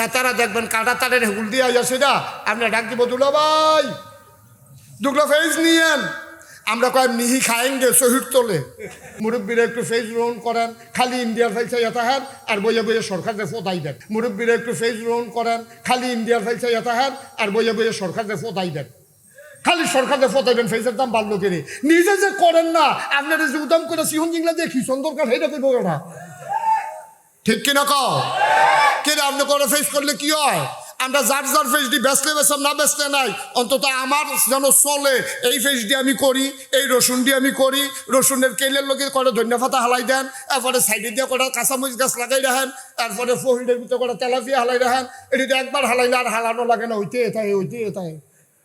হ্যাঁ তারা দেখবেন কাটা তারের হুল দিয়ে আসে না আপনি ডাক দিব, দুলো ভাই, দুগুলো ফেজ নিয়েন। আমরা কয়েক নিহি খায়েঙ্গে শহীদ তোলে। মুরব্বীরা একটু ফেজ গ্রহণ করেন, খালি ইন্ডিয়ার ফাইসা ইয়াতাহার আর বইয়ে বইয়ে সরকারদের ফোতাই দেন। মুরব্বীরা একটু ফেজ গ্রহণ করেন, খালি ইন্ডিয়ার ফাইসা ইয়াতাহার আর বইয়ে বইয়ে সরকারদের ফোতাই দেন। খালি সরকারদের ফোতাইবেন ফেসের দাম বাড়লো কেনে? নিজে যে করেন না, আপনারা যে উদাম করে সিহন জিংলা দিয়ে কি সুন্দর কাজ, সেইটা করব না ঠিক কিনা কও? কেন আপনি করে ফেস করলে কি হয়? আমরা যার যার ফেস দিয়ে বেসলে বেসাম না বেসলে নাই অন্তত আমার যেন চলে এই ফেস দিয়ে আমি করি এই রসুন দিয়ে আমি করি রসুনের কেলের লোকে করে ধনিয়া পাতা হালাই দেন তারপরে সাইডে দিয়ে করে কাঁচামরিচ গাছ লাগাই রাখেন তারপরে ফহিলের ভিতরে করে তেলাপিয়া হালাই রাখেন এটি একবার হালাইলে আর হালানো লাগে না হইতে এটাই হইতে এটাই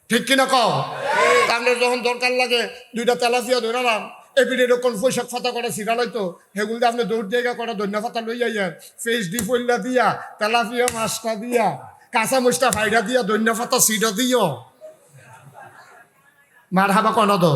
ঠিক কিনা কও? তাহলে যখন দরকার লাগে দুইটা তেলাপিয়া ধরে নাম। এপিডে এরকম পোশাক ফাতা করা সিরালাই তো। সেগুলো আপনি দৌড় জায়গা করা ধন্য ফাতা লই যাইয়েন ফেস ডি ফল্লা দিয়া, তেলাপিয়া মাছটা দিয়া, কাঁচা মুচটা ফাইডা দিয়া ধন্য ফাতা সিডা দিও মার হাবা কন দো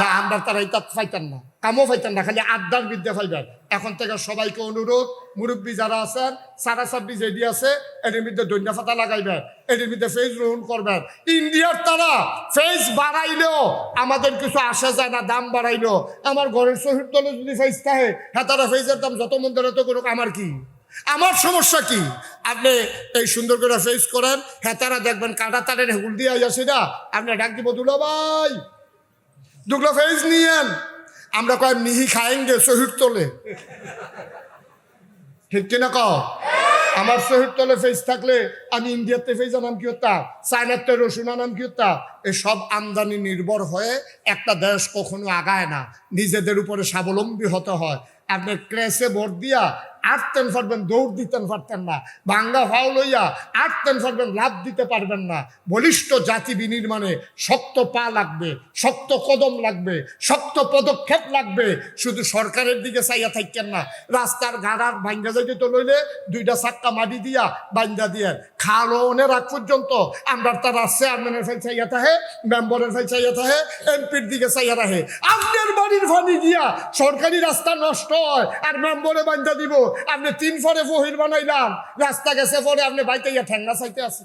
না, আমরা তারা তাত ফাইতেন না। কামও ফাইতেন না, খালি আড্ডার বিদ্যা ফাইবেন এখন থেকে সবাইকে অনুরোধ, মুরব্বী যারা আছেন, সারা ছাব্বিশ এডি আছে এটির মধ্যে দৈন্য ফাতা লাগাইবেন এটির মধ্যে ফেস গ্রহণ করবেন। ইন্ডিয়ার তারা ফেস বাড়াইলেও আমাদের কিছু আসা যায় না, দাম বাড়াইলো আমার ঘরের শহীদ দলে যদি ফেস থাকে হ্যাঁ তারা ফেসের দাম যত মন ধরে তো করুক, আমার কি? আমার সমস্যা কি? আপনি এই সুন্দর করে ফেস করেন হ্যাঁ তারা দেখবেন কাটা তারের হুল দিয়ে আসে না আপনি ডাক দিব দুলো ভাই দুগুলো ফেজ নিয়েন আমরা কয়েক নিহি খায়েঙ্গে শহীদ তোলে। ঠিক কিনা ক আমার শহীদ তলে ফেজ থাকলে আমি ইন্ডিয়াতে ফেজ নাম কি হতাম চায়নাতে রসুন আনাম কি হতাম এসব আমদানি নির্ভর হয়ে একটা দেশ কখনো আগায় না। নিজেদের উপরে স্বাবলম্বী হতে হয়। আপনি ক্রেসে ভোট দিয়া আটতেন পারবেন দৌড় দিতেন পারতেন না। বাংলা ফাও লইয়া আটতেন পারবেন লাভ দিতে পারবেন না। বলিষ্ঠ জাতি বিনির্মাণে শক্ত পা লাগবে, শক্ত কদম লাগবে, শক্ত পদক্ষেপ লাগবে। শুধু সরকারের দিকে চাইয়া থাকেন না, রাস্তার গাড়ার ভাঙ্গা যাইতে তো লইলে দুইটা চাক্কা মাটি দিয়া বান্ধা দিয়ে খালোনের আগ পর্যন্ত আমরা তারা চেয়ারম্যানের ফাইল চাইয়া থাহে মেম্বরের ফাইল চাইয়া থাহে এমপির দিকে চাইয়া রাখে আপনার বাড়ির ফানি দিয়া সরকারি রাস্তা নষ্ট হয়, আর মেম্বরে বান্ধা দিব। আপনি তিন ফরে ফহির বানাইলাম, রাস্তা গেছে পরে আপনি বাইতে ইয়া ঠ্যাংনা চাইতে আছে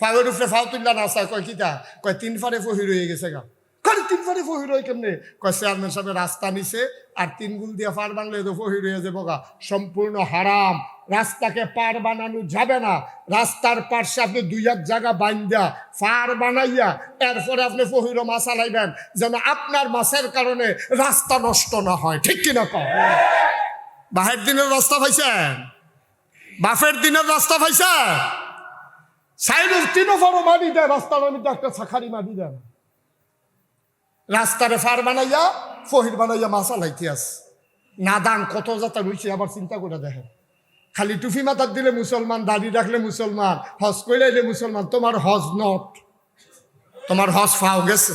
ফাওয়ের উপরে ফাও তুললা না চায় কয় কিতা কয় তিন ফারে ফহির হয়ে গেছে গা। কয় তিন ফারে ফহির হয়ে কেমনে? কয় চেয়ারম্যান সাহেবের রাস্তা নিছে আর তিন গুল দিয়া পার বাংলে তো ফহির হয়ে যাব গা। সম্পূর্ণ হারাম। রাস্তাকে পার বানানো যাবে না। রাস্তার পাশে আপনি দুই এক জায়গা বাইন্দা পার বানাইয়া এরপরে আপনি ফহির মাছ আলাইবেন যেন আপনার মাছের কারণে রাস্তা নষ্ট না হয়। ঠিক কিনা কয় বাহের দিনের রাস্তা পাইছেন? বাফের দিনের রাস্তা পাইছেন? সাইডের তিনও ফারো মারি দেয় রাস্তার মধ্যে একটা ছাখারি মারি দেন রাস্তারে ফার বানাইয়া ফহির বানাইয়া মাসা লাইতে আস। নাদান কত যাতা রয়েছে আবার চিন্তা করে দেখেন। খালি টুফি মাথার দিলে মুসলমান দাড়ি রাখলে মুসলমান হজ কইলে মুসলমান তোমার হজ নট। তোমার হজ ফাও গেছে।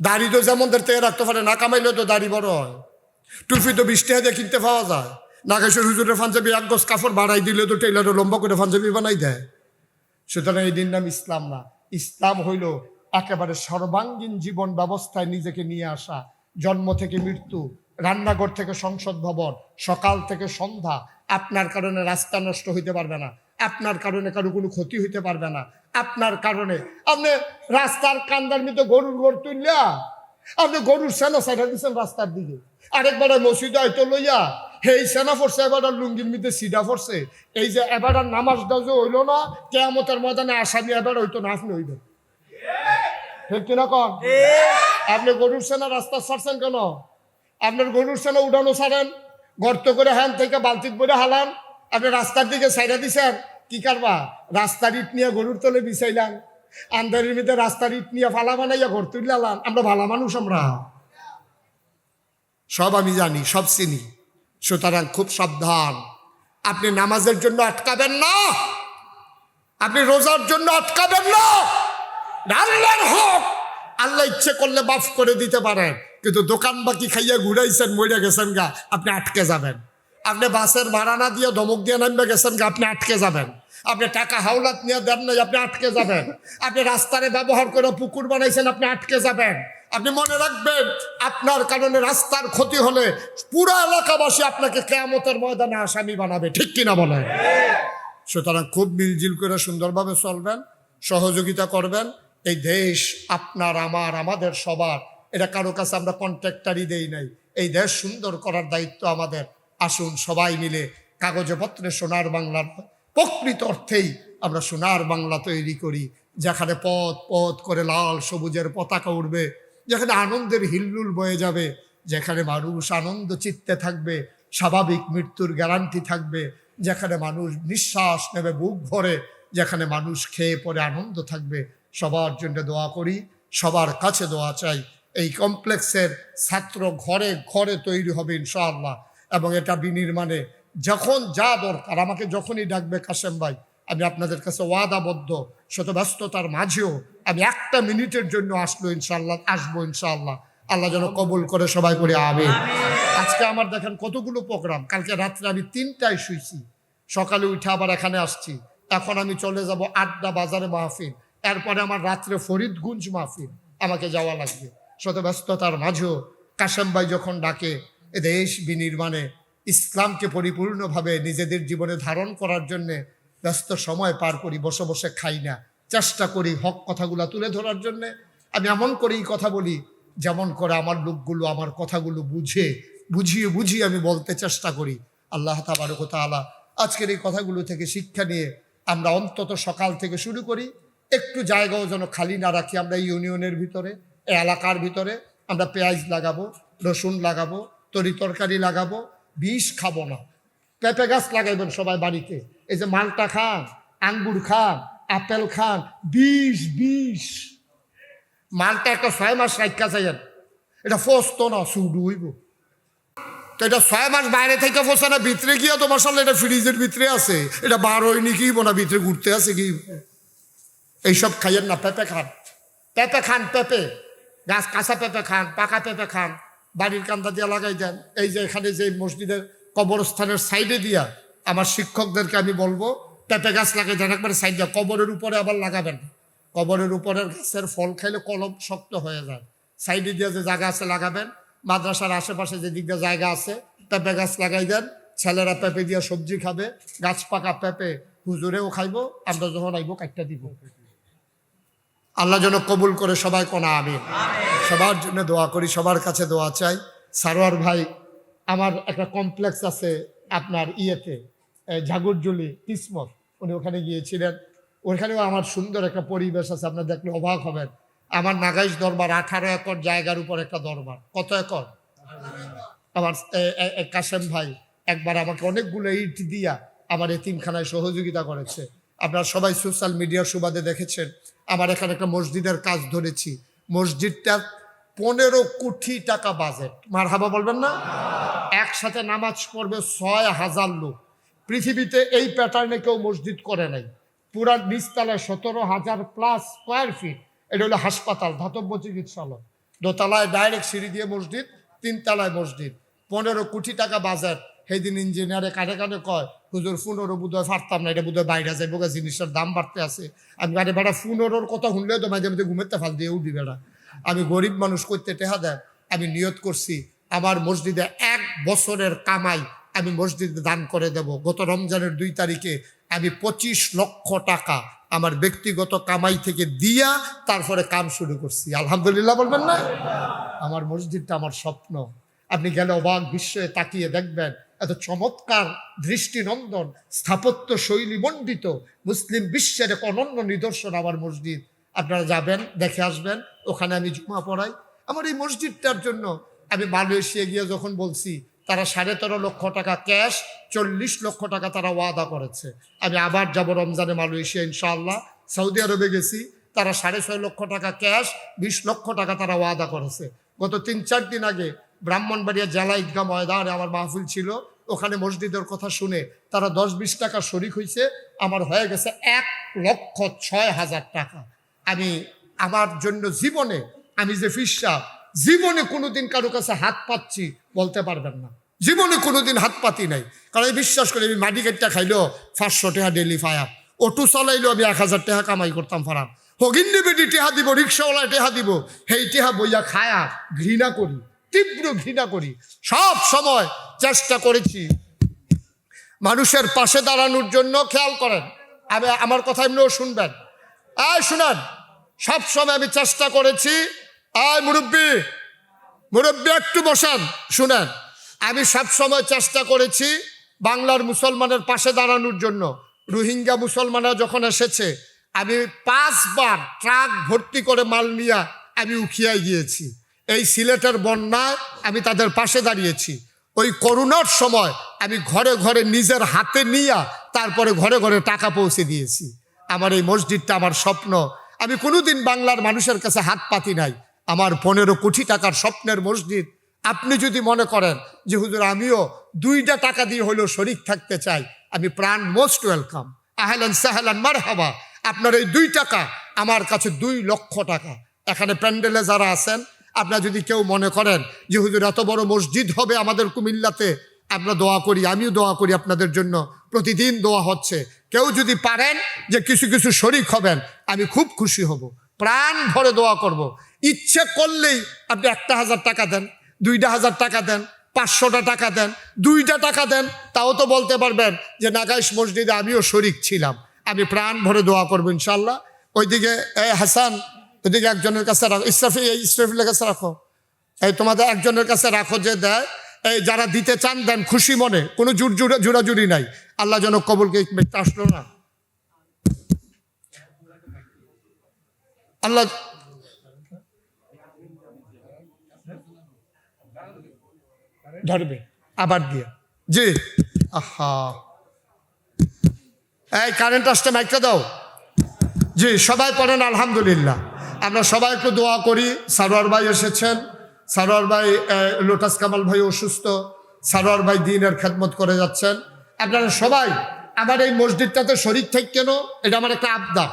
দাড়ি তো যেমন ধরতে রাখতে পারে না কামাইলে তো দাড়ি বড় হয়। টুপি তো বিশ টাকা কিনতে পাওয়া যায়। নাগেশ্বর হুজুরের পাঞ্জাবি এক গজ কাপড় বাড়াই দিলে তো টেলারে লম্বা করে পাঞ্জাবি বানাই দেয়। সুতরাং এই দিন নাম ইসলাম না। ইসলাম হইল একেবারে সর্বাঙ্গীন জীবন ব্যবস্থায় নিজেকে নিয়ে আসা। জন্ম থেকে মৃত্যু, রান্নাঘর থেকে সংসদ ভবন, সকাল থেকে সন্ধ্যা। আপনার কারণে রাস্তা নষ্ট হইতে পারবে না। আপনার কারণে কারও কোনো ক্ষতি হইতে পারবে না। আপনার কারণে আপনি রাস্তার কান্দার মধ্যে গরুর গড় তুললা আপনি গরুর সেনা সাইডা দিচ্ছেন রাস্তার দিকে। আরেকবার মসজিদে হয়তো লইয়া, হেই সেনা ফরছে এবার লুঙ্গির মধ্যে সিডা ফরছে। এই যে এবার নামাজটা যে হইল না, কেয়ামতের ময়দানে আসামি এবার হইতো না আপনি ঠিক কিনা কন? আপনি গরুর সেনা রাস্তা ছাড়ছেন কেন? আপনার গরুর সেনা উঠানো ছাড়েন, গর্ত করে হ্যান থেকে বালতিক করে হালান, আপনি রাস্তার দিকে সাইডা দিছেন, কি কারবা রাস্তার ইট নিয়ে গরুর তলে বিছাইলাম। আন্দারির মধ্যে রাস্তার ইট নিয়ে ফালা বানাইয়া ঘর তুললাম আমরা ভালো মানুষ আমরা। সব আমি জানি, সব চিনি। সুতরাং খুব সাবধান। আপনি নামাজের জন্য আটকাবেন না। আপনি রোজার জন্য আটকাবেন না। আল্লাহর হক। আল্লাহ ইচ্ছে করলে মাফ করে দিতে পারেন। কিন্তু দোকান বাকি খাইয়া ঘুরাইছেন মরে গেছেন গা, আপনি আটকে যাবেন। আপনি বাসের ভাড়া না দিয়ে ধমক দিয়ে নামবে গেছেন গা, আপনি আটকে যাবেন। আপনি টাকা হাওলাত নিয়ে দেন নাই, আপনি আটকে যাবেন। আপনি রাস্তারে ব্যবহার করে পুকুর বানাইছেন, আপনি আটকে যাবেন। আপনি মনে রাখবেন, আপনার কারণে রাস্তার ক্ষতি হলে পুরো এলাকাবাসী আপনাকে কেয়ামতের ময়দানে আসামি বানাবে, ঠিক কিনা বলেন? সুতরাং খুব মিলজিল করে সুন্দরভাবে চলবেন, সহযোগিতা করবেন। এই দেশ আপনার, আমার, আমাদের সবার। এটা কারও কাছে আমরা কন্ট্রাক্টারই দেই নাই। এই দেশ সুন্দর করার দায়িত্ব আমাদের। আসুন সবাই মিলে কাগজে পত্রে সোনার বাংলার প্রকৃত অর্থেই আমরা সোনার বাংলা তৈরি করি, যেখানে পথ পথ করে লাল সবুজের পতাকা উঠবে যেখানে আনন্দের হিল্লুল বয়ে যাবে, যেখানে মানুষ আনন্দ চিত্তে থাকবে, স্বাভাবিক মৃত্যুর গ্যারান্টি থাকবে, যেখানে মানুষ নিঃশ্বাস নেবে, বুক ভরে, যেখানে মানুষ খেয়ে পরে আনন্দ থাকবে। সবার জন্য দোয়া করি, সবার কাছে দোয়া চাই। এই কমপ্লেক্সের ছাত্র ঘরে ঘরে তৈরি হবে ইনশাআল্লাহ এবং এটা বিনির্মাণে যখন যা দরকার আমাকে যখনই ডাকবে কাসেম ভাই আমি আপনাদের কাছে ওয়াদাবদ্ধ শত ব্যস্ততার মাঝেও আমি একটা মিনিটের জন্য আসলো ইনশাল্লাহ আসব ইনশাল্লাহ আল্লাহ যেন কবুল করে সবাই করে আবে আজকে আমার দেখেন কতগুলো প্রোগ্রাম কালকে রাত্রে আমি তিনটায় শুইছি সকালে উঠে আবার এখানে আসছি এখন আমি চলে যাব আড্ডা বাজারে মাহফিল এরপরে আমার রাত্রে ফরিদগুঞ্জ মাহফিল আমাকে যাওয়া লাগবে। শত ব্যস্ততার মাঝেও কাশেম ভাই যখন ডাকে এ দেশ বিনির্মাণে ইসলামকে পরিপূর্ণভাবে নিজেদের জীবনে ধারণ করার জন্যে ব্যস্ত সময় পার করি, বসে বসে খাই না। চেষ্টা করি হক কথাগুলো তুলে ধরার জন্যে। আমি এমন করেই কথা বলি, যেমন করে আমার লোকগুলো আমার কথাগুলো বুঝে, বুঝিয়ে বুঝিয়ে আমি বলতে চেষ্টা করি। আল্লাহ তাবারক তাআলা আজকের এই কথাগুলো থেকে শিক্ষা নিয়ে আমরা অন্তত সকাল থেকে শুরু করি। একটু জায়গাও যেন খালি না রাখি আমরা ইউনিয়নের ভিতরে এলাকার ভিতরে। আমরা পেঁয়াজ লাগাবো, রসুন লাগাবো, তরি তরকারি লাগাবো বিষ খাব না। পেঁপে গাছ লাগাইবেন সবাই বাড়িতে। এই যে মালটা খান, আঙ্গুর খান, আপেল খান, বিষ বিষ। মালটা একটা ছয় মাস রাখা চাইয়েন এটা ফসতো না সুডু হইব। তো এটা ছয় মাস বাইরে থেকে ফসে না, ভিতরে গিয়া তো মশাল্লা এটা ফ্রিজের ভিতরে আছে। এটা বার হয়নি কি না, ভিতরে ঘুরতে আছে কি এইসব খাইয়েন না, পেঁপে খান। পেঁপে খান, পেঁপে। গাছ কাঁচা পেঁপে খান, পাকা পেঁপে খান। বাড়ির কান্দা দিয়ে লাগাই দেন। এই যে এখানে যে মসজিদের কবরস্থানের সাইডে দিয়া আমার শিক্ষকদেরকে আমি বলব, পেঁপে গাছ লাগাই দেন, একবার সাইড দিয়া। কবরের উপরে আবার লাগাবেন। কবরের উপরের গাছের ফল খাইলে কলম শক্ত হয়ে যায়। সাইডে দিয়ে যে জায়গা আছে লাগাবেন। মাদ্রাসার আশেপাশে যে দিক দিয়ে জায়গা আছে, পেঁপে গাছ লাগাই দেন। ছেলেরা পেঁপে দিয়ে সবজি খাবে। গাছ পাকা পেঁপে হুজুরেও খাইবো, আমরা যখন আইবো কাটটা দিব। আল্লাহ যেন কবুল করে সবাই কোনা আমিন। সবার জন্য দোয়া করি সবার কাছে দোয়া চাই। সারোয়ার ভাই আমার একটা কমপ্লেক্স আছে আপনার ইয়েতে ঝাগুরজুলি কিসমত। উনি ওখানে গিয়েছিলেন। ওখানেও আমার সুন্দর একটা পরিবেশ আছে আপনার দেখলে অবাক হবেন। আমার নাগাইশ দরবার আঠারো একর জায়গার উপর একটা দরবার। কত একর? আমার কাশেম ভাই একবার আমাকে অনেকগুলো ইট দিয়া আমার এতিমখানায় সহযোগিতা করেছে। আপনারা সবাই সোশ্যাল মিডিয়ার সুবাদে দেখেছেন। আমার এখানে একটা মসজিদের কাজ ধরেছি। মসজিদটা পনেরো কোটি টাকা বাজেট মার হাবা বলবেন না? একসাথে নামাজ পড়বে ছয় হাজার লোক। পৃথিবীতে এই প্যাটার্নে কেউ মসজিদ করে নাই। পুরা নিচতলায় সতেরো হাজার প্লাস স্কোয়ার ফিট এটা হলো হাসপাতাল, ধাতব্য চিকিৎসালয়। দোতলায় ডাইরেক্ট সিঁড়ি দিয়ে মসজিদ, তিনতলায় মসজিদ। পনেরো কোটি টাকা বাজেট সেই দিন ইঞ্জিনিয়ারে কানে কানে কয় হুজুর ফুনোরও বোধহয় পারতাম না, এটা বোধহয় বাইরে যাইব গা জিনিসের দাম বাড়তে আছে। আমি আরে বেড়া ফুনোরোর কথা শুনলেও তো মাঝে মাঝে ঘুমেতে ফাল দিয়ে উঠি বেড়া। আমি গরিব মানুষ করতে টেহা দেয়, আমি নিয়ত করছি, আমার মসজিদে এক বছরের কামাই আমি মসজিদে দান করে দেব। গত রমজানের দুই তারিখে আমি পঁচিশ লক্ষ টাকা আমার ব্যক্তিগত কামাই থেকে দিয়া তারপরে কাম শুরু করছি। আলহামদুলিল্লাহ বলবেন না? আমার মসজিদটা আমার স্বপ্ন। আপনি গেলে অবাক, বিস্ময়ে তাকিয়ে দেখবেন এত চমৎকার দৃষ্টিনন্দন স্থাপত্য শৈলী মণ্ডিত মুসলিম বিশ্বের এক অনন্য নিদর্শন আমার মসজিদ। আপনারা যাবেন, দেখে আসবেন, ওখানে আমি জুমা পড়াই। আমার এই মসজিদটার জন্য আমি মালয়েশিয়া গিয়ে যখন বলছি, তারা সাড়ে তেরো লক্ষ টাকা ক্যাশ, চল্লিশ লক্ষ টাকা তারা ওয়াদা করেছে। আমি আবার যাব রমজানে মালয়েশিয়া, ইনশাআল্লাহ। সৌদি আরবে গেছি, তারা সাড়ে ছয় লক্ষ টাকা ক্যাশ, বিশ লক্ষ টাকা তারা ওয়াদা করেছে। গত তিন চার দিন আগে ব্রাহ্মণবাড়িয়া জেলা ঈদগাহ ময়দানে আমার মাহফিল ছিল। ওখানে মসজিদের কথা শুনে তারা দশ বিশ টাকা শরিক হয়েছে আমার হয়ে গেছে এক লক্ষ ছয় হাজার টাকা। আমি আমার জন্য জীবনে, আমি যে ফিসা, জীবনে কোনোদিন কারও কাছে হাত পাচ্ছি বলতে পারবেন না। জীবনে কোনোদিন হাত পাতি নাই। কারণ আমি বিশ্বাস করি, আমি মাটি কেটটা খাইলেও পাঁচশো টাকা ডেলি ফায়ার। অটো চালাইলেও আমি এক হাজার টাকা কামাই করতাম ফারাম হগিন্নি বেটি টেহা দিব রিক্সাওয়ালা টেহা দিব, সেই টেহা বইয়া খায়া ঘৃণা করি। তীব্র ঘৃণা করি। সব সময় চেষ্টা করেছি মানুষের পাশে দাঁড়ানোর জন্য খেয়াল করেন। আমি, আমার কথা এমনিও শুনবেন। আয় শুনেন, সব সময় আমি চেষ্টা করেছি। আয় মুরব্বী মুরব্বী একটু বসান, শুনেন। আমি সব সময় চেষ্টা করেছি বাংলার মুসলমানের পাশে দাঁড়ানোর জন্য। রোহিঙ্গা মুসলমানরা যখন এসেছে, আমি পাঁচবার ট্রাক ভর্তি করে মাল নিয়ে আমি উখিয়ায় গিয়েছি। এই সিলেটের বন্যায় আমি তাদের পাশে দাঁড়িয়েছি। ওই করোনার সময় আমি ঘরে ঘরে নিজের হাতে নিয়ে তারপরে ঘরে ঘরে টাকা পৌঁছে দিয়েছি। আমার এই মসজিদটা আমার স্বপ্ন। আমি কোনোদিন বাংলার মানুষের কাছে হাত পাতি নাই। আমার পনেরো কোটি টাকার স্বপ্নের মসজিদ। আপনি যদি মনে করেন যে, হুজুর, আমিও দুইটা টাকা দিয়ে হলেও শরিক থাকতে চাই, আমি প্রাণ মোস্ট ওয়েলকাম। আহলান সাহলান মার হাবা আপনার এই দুই টাকা আমার কাছে দুই লক্ষ টাকা। এখানে প্যান্ডেলে যারা আছেন আপনারা যদি কেউ মনে করেন যে, হুজুর, এত বড় মসজিদ হবে আমাদের কুমিল্লাতে, আমরা দোয়া করি, আমিও দোয়া করি আপনাদের জন্য। প্রতিদিন দোয়া হচ্ছে। কেউ যদি পারেন যে, কিছু কিছু শরিক হবেন, আমি খুব খুশি হব। প্রাণ ভরে দোয়া করব। ইচ্ছে করলেই আপনি একটা হাজার টাকা দেন, দুইটা হাজার টাকা দেন, পাঁচশোটা টাকা দেন, দুইটা টাকা দেন, তাও তো বলতে পারবেন যে, নাগাইশ মসজিদে আমিও শরিক ছিলাম। আমি প্রাণ ভরে দোয়া করব ইনশাল্লাহ। ওইদিকে, এ হাসান ওইদিকে একজনের কাছে রাখো ইসরাফি এই ইসরাফিলের কাছে রাখো। এই তোমাদের একজনের কাছে রাখো যে দেয়, এই যারা দিতে চান দেন, খুশি মনে, কোনো জুট জুড়ে জুড়াজুড়ি নাই। আল্লাহ যেন কবলকে আসলো না। আল্লাহ ধরবে, আবার দিয়ে। জি। আহা। এই কারেন্ট আসতে মাইকটা দাও। জি, সবাই পড়েন, আলহামদুলিল্লাহ। আমরা সবাই একটু দোয়া করি। সারোয়ার ভাই এসেছেন। সারোয়ার ভাই লোটাস কামাল ভাই অসুস্থ। সারোয়ার ভাই দিনের খেদমত করে যাচ্ছেন। আপনারা সবাই, আমার এই মসজিদটাতে শরীর থেকে কেন? এটা আমার একটা আবদার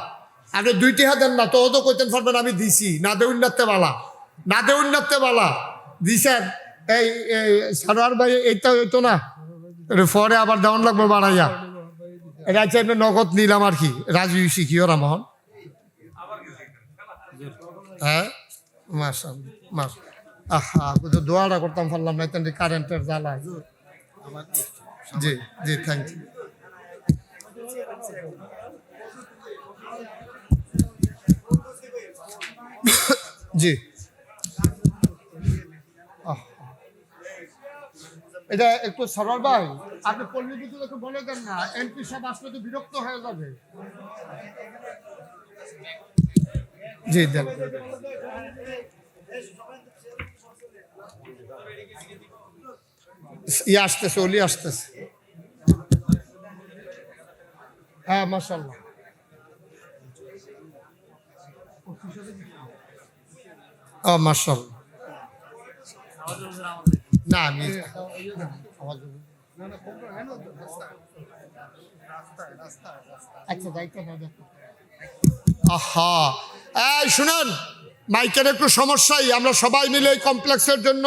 আপনি দুইটি হাতের না, তো তো কইতেন পারবেন আমি দিছি। না দে উন্নতে বালা না দে উন্নতে বালা দিছেন এই এই সারোয়ার ভাই এইটা হইতো না। পরে আবার দেওয়ান লাগবে বাড়াইয়া। এটা হচ্ছে নগদ নিলাম আর কি। রাজু শিখিও রামহন হ্যাঁ? মাসা মাস আহা তো দোয়াটা করতাম পারলাম না তেমনি কারেন্টের জ্বালা। জি জি থ্যাংক ইউ জি। এটা একটু সরল ভাই, আপনি পল্লী বিদ্যুৎ বলে দেন না, এমপি সব আসলে তো বিরক্ত হয়ে যাবে। জি দেন। ইয়ে আসতেছে অলি আসতেছে। হ্যাঁ মাসাল্লাহ ও মাসাল্লাহ না আমি আচ্ছা দায়িত্ব না দেখো আহা! এই শুনেন মাইকের একটু সমস্যাই আমরা সবাই মিলে এই কমপ্লেক্সের জন্য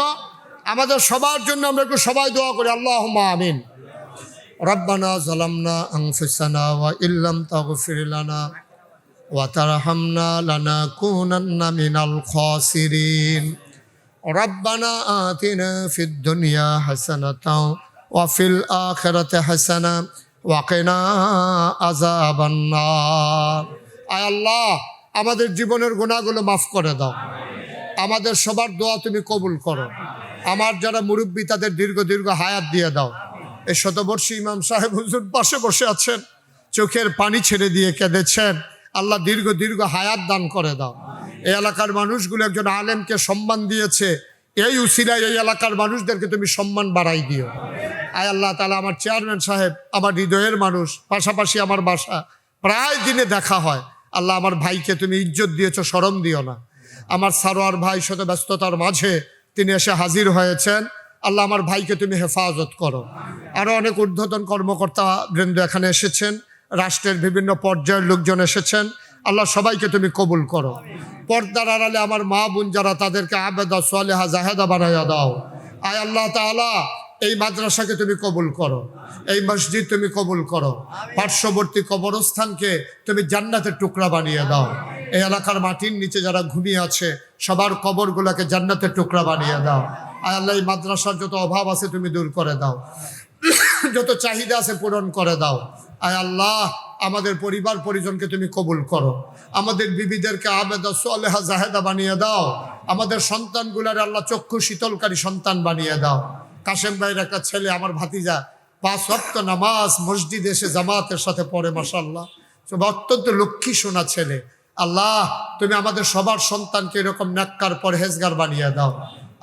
আমাদের সবার জন্য আমরা একটু সবাই দোয়া করি আল্লাহ আমিন ربنا ظلمنا أنفسنا وإن لم تغفر لنا وترحمنا لنكونن من الخاسرين ربنا آتنا في الدنيا حسنة وفي الآخرة حسنة وقنا عذاب النار আয় আল্লাহ আমাদের জীবনের গুণাগুলো মাফ করে দাও। আমাদের সবার দোয়া তুমি কবুল করো। আমার যারা মুরব্বী, তাদের দীর্ঘ দীর্ঘ হায়াত দিয়ে দাও। এই শতবর্ষী ইমাম সাহেব হুজুর পাশে বসে আছেন, চোখের পানি ছেড়ে দিয়ে কেঁদেছেন। আল্লাহ দীর্ঘ দীর্ঘ হায়াত দান করে দাও। এই এলাকার মানুষগুলো একজন আলেমকে সম্মান দিয়েছে। এই উসিলায় এই এলাকার মানুষদেরকে তুমি সম্মান বাড়াই দিও। আয় আল্লাহ তালা আমার চেয়ারম্যান সাহেব, আমার হৃদয়ের মানুষ, পাশাপাশি আমার বাসা, প্রায় দিনে দেখা হয়। আল্লাহ আমার ভাইকে তুমি ইজ্জত দিয়েছ সরম দিও না। আমার সারোয়ার ভাই শত ব্যস্ততার মাঝে তিনি এসে হাজির হয়েছেন। আল্লাহ আমার ভাইকে তুমি হেফাজত করো। আরও অনেক ঊর্ধ্বতন কর্মকর্তা বৃন্দ এখানে এসেছেন। রাষ্ট্রের বিভিন্ন পর্যায়ের লোকজন এসেছেন। আল্লাহ সবাইকে তুমি কবুল করো। পর্দার আড়ালে আমার মা বোন যারা তাদেরকে আবেদা সোয়ালেহা জাহেদা বানাইয়া দাও। আয় আল্লাহ তাআলা এই মাদ্রাসাকে তুমি কবুল করো। এই মসজিদ তুমি কবুল করো। পার্শ্ববর্তী কবরস্থানকে তুমি জান্নাতের টুকরা বানিয়ে দাও। এই এলাকার মাটির নিচে যারা ঘুমিয়ে আছে, সবার কবরগুলোকে জান্নাতের টুকরা বানিয়ে দাও। আল্লাহ, এই মাদ্রাসার যত অভাব আছে তুমি দূর করে দাও। যত চাহিদা আছে পূরণ করে দাও। আয় আল্লাহ, আমাদের পরিবার পরিজনকে তুমি কবুল করো। আমাদের বিবিদেরকে আবেদা, সোলেহা, জাহেদা বানিয়ে দাও। আমাদের সন্তানগুলার আল্লাহ চক্ষু শীতলকারী সন্তান বানিয়ে দাও। কাশেম ভাইয়ের একটা ছেলে, আমার ভাতিজা, পাঁচ অক্ত নামাজ মসজিদ এসে জামাতের সাথে পড়ে মাসাল্লাহ অত্যন্ত লক্ষ্মী শোনা ছেলে। আল্লাহ, তুমি আমাদের সবার সন্তানকে এরকম নাক্কার পরহেজগার বানিয়ে দাও।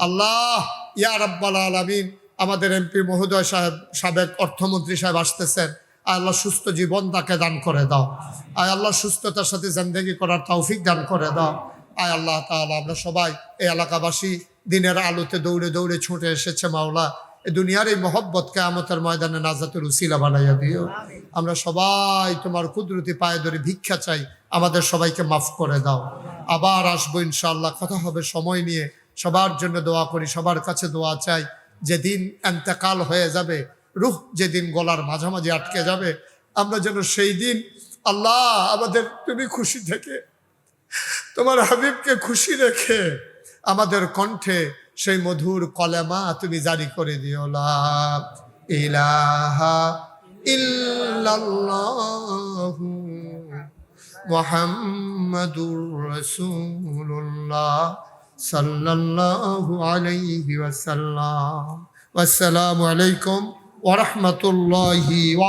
আল্লাহ, ইয়া রাব্বাল আলামিন, আমাদের এমপি মহোদয় সাহেব, সাবেক অর্থমন্ত্রী সাহেব আসতেছেন। আল্লাহ সুস্থ জীবন তাকে দান করে দাও। আয় আল্লাহ সুস্থতার সাথে জিন্দেগি করার তৌফিক দান করে দাও। আয় আল্লাহ তাআলা, আমরা সবাই এই এলাকাবাসী দিনের আলোতে দৌড়ে দৌড়ে ছুটে এসেছে মাওলা। এই দুনিয়ার এই মহব্বতকে আমতের ময়দানে নাজাতের উসিলা বানাইয়া দিও। আমরা সবাই তোমার কুদরতি পায়ে ধরে ভিক্ষা চাই, আমাদের সবাইকে মাফ করে দাও। আবার আসব ইনশাআল্লাহ, কথা হবে সময় নিয়ে। সবার জন্য দোয়া করি, সবার কাছে দোয়া চাই। যেদিন এন্তেকাল হয়ে যাবে, রুহ যেদিন গলার মাঝামাঝি আটকে যাবে, আমরা যেন সেই দিন আল্লাহ আমাদের তুমি খুশি থেকে, তোমার হাবিবকে খুশি রেখে আমাদের কণ্ঠে সেই মধুর কলেমা তুমি জারি করে দিও ইলাহা ইল্লাল্লাহু আলাইহি আসসালামু আলাইকুম ওয়া